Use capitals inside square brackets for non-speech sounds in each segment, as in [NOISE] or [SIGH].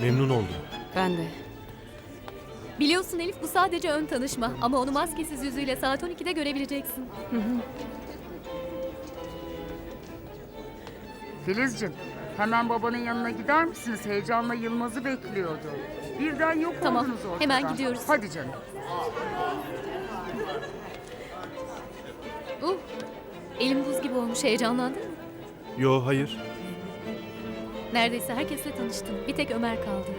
Memnun oldum. Ben de. Biliyorsun Elif bu sadece ön tanışma ama onu maskesiz yüzüyle saat 12'de görebileceksin. Filizciğim, hemen babanın yanına gider misiniz? Heyecanla Yılmaz'ı bekliyordu. Birden yok Tamam, oldunuz ortadan. hemen gidiyoruz. Hadi canım. Uh, elim buz gibi olmuş heyecanlandın mı? Yo hayır. Neredeyse herkesle tanıştım. Bir tek Ömer kaldı.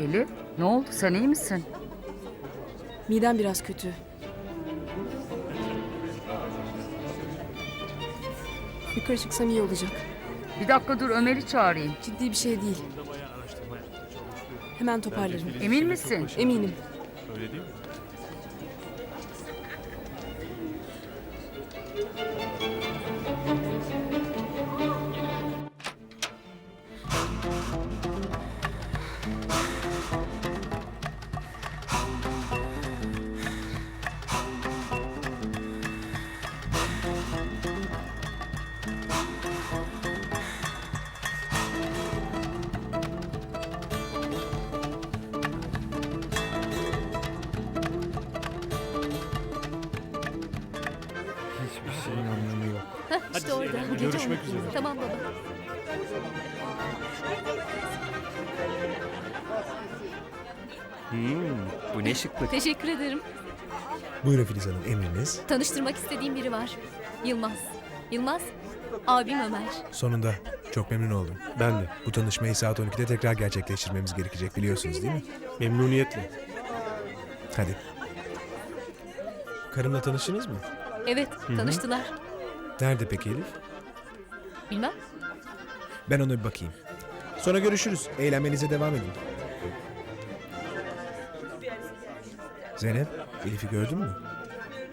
Elif, ne oldu? Sen iyi misin? Midem biraz kötü. Yukarı çıksam iyi olacak. Bir dakika dur Ömer'i çağırayım. Ciddi bir şey değil. Hemen toparlarım. Emin misin? Eminim. Öyle değil mi? Şeyin anlamı yok. Heh, işte orada. Gece görüşmek üzere. Tamam baba. Hmm, bu ne şıklık. Teşekkür ederim. Buyurun Filiz Hanım emriniz. Tanıştırmak istediğim biri var. Yılmaz. Yılmaz, abim Ömer. Sonunda çok memnun oldum. Ben de. Bu tanışmayı saat 12'de tekrar gerçekleştirmemiz gerekecek biliyorsunuz değil mi? Memnuniyetle. Hadi. Karımla tanıştınız mı? Evet, tanıştılar. Nerede peki Elif? Bilmem. Ben ona bir bakayım. Sonra görüşürüz. Eğlenmenize devam edin. Zeynep, Elif'i gördün mü?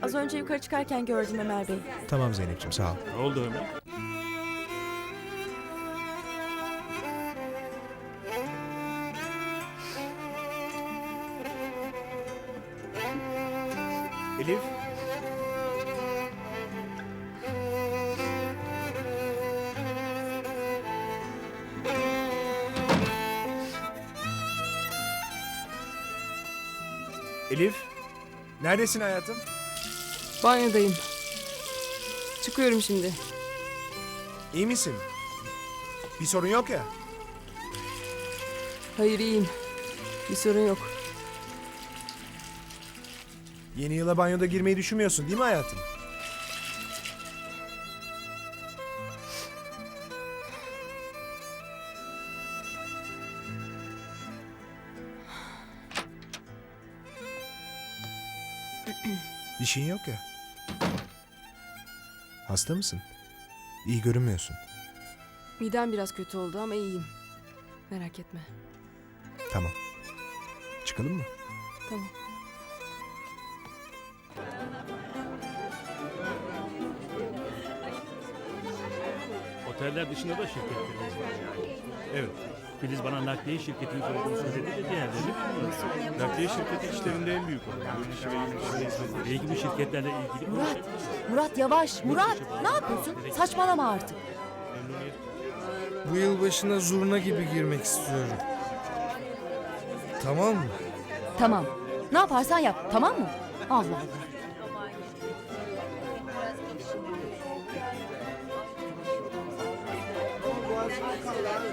Az önce yukarı çıkarken gördüm Ömer Bey. Tamam Zeynep'ciğim sağ ol. Ne oldu Ömer? Elif. Elif, neredesin hayatım? Banyodayım. Çıkıyorum şimdi. İyi misin? Bir sorun yok ya. Hayır iyiyim. Bir sorun yok. Yeni yıla banyoda girmeyi düşünmüyorsun değil mi hayatım? [CLEARS THROAT] Bir şeyin yok ya. Hasta mısın? İyi görünmüyorsun. Midem biraz kötü oldu ama iyiyim. Merak etme. Tamam. Çıkalım mı? Tamam. Oteller dışında da şirketlerimiz var yani. Evet. Filiz bana nakliye şirketinin kurulduğunu söyledi de diğerlerini bilmiyorum. Nakliye şirketi işlerinde en büyük olan. Yurt içi ve yurt dışı. Belki bu şirketlerle ilgili Murat, Murat yavaş. Murat, ne yapıyorsun? Saçmalama artık. Bu yılbaşına zurna gibi girmek istiyorum. Tamam mı? Tamam. Ne yaparsan yap, tamam mı? Allah Allah. Ağzına kalın.